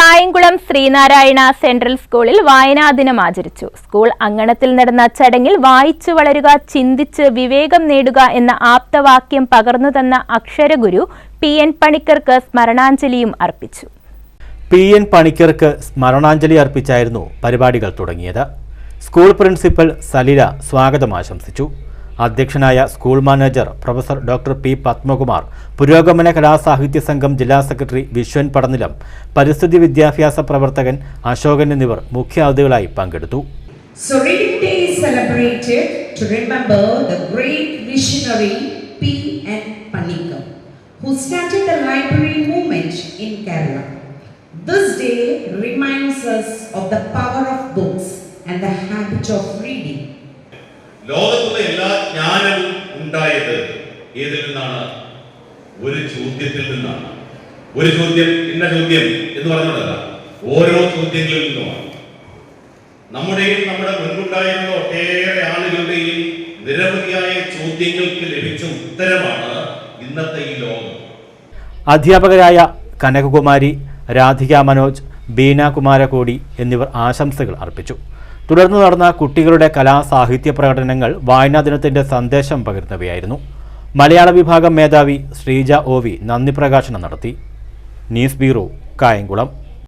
Kayamkulam Sreenarayana central സ്കൂളിൽ വായനാ ദിനം ആചരിച്ചു. സ്കൂൾ അങ്കണത്തിൽ നടന്ന ചടങ്ങിൽ വായിച്ചു വളരുക ചിന്തിച്ച് വിവേകം നേടുക എന്ന ആപ്തവാക്യം പകർന്നു തന്ന അക്ഷരഗുരു പി. എൻ. പണിക്കർക്ക് സ്മരണാഞ്ജലിയും അർപ്പിച്ചു. പി. എൻ. പണിക്കർക്ക് സ്മരണാഞ്ജലി അർപ്പിച്ചായിരുന്നു പരിപാടികൾ തുടങ്ങിയത്. സ്കൂൾ പ്രിൻസിപ്പൽ സലില സ്വാഗതം ആശംസിച്ചു. അധ്യക്ഷനായ school manager professor doctor P Padmakumar പുരോഗമന കലാസാഹിത്യ സംഘം ജില്ലാ സെക്രട്ടറി വിശ്വൻ പടനിലം പരിസ്ഥിതി വിദ്യാഭ്യാസ പ്രവർത്തകൻ അശോകൻ എന്നിവർ മുഖ്യാതിഥികളായി പങ്കെടുത്തു So Reading Day is celebrated to remember the great visionary P. N. Panikkar, who started the library movement in Kerala. This day reminds us of the power of books and the habit of reading. ലോകത്തുള്ള ജ്ഞാനവും ഉണ്ടായത് ഏതിൽ നിന്നാണ്? ഒരു ചോദ്യത്തിൽ നിന്നാണ്. ഒരു ചോദ്യം ഇന്ന ചോദ്യം എന്ന് പറഞ്ഞിട്ടല്ല ഓരോ ചോദ്യങ്ങളിൽ നിന്നുമാണ്. നമ്മുടെയും നമ്മുടെ മുൻപുണ്ടായിരുന്ന ഒട്ടേറെ ആളുകളുടെയും നിരവധിയായ ചോദ്യങ്ങൾക്ക് ലഭിച്ച ഉത്തരമാണ് ഇന്നത്തെ ഈ ലോകം. അധ്യാപകരായ കനകകുമാരി രാധിക മനോജ് ബീന കുമാരകോടി എന്നിവർ ആശംസകൾ അർപ്പിച്ചു. തുടർന്ന് നടന്ന കുട്ടികളുടെ കലാ സാഹിത്യ പ്രകടനങ്ങൾ വായനാ ദിനത്തിന്റെ സന്ദേശം പകരുന്നവയായിരുന്നു. മലയാള വിഭാഗം മേധാവി ശ്രീജ ഒ വി നന്ദി പ്രകാശനം നടത്തി. News bureau Kayamkulam.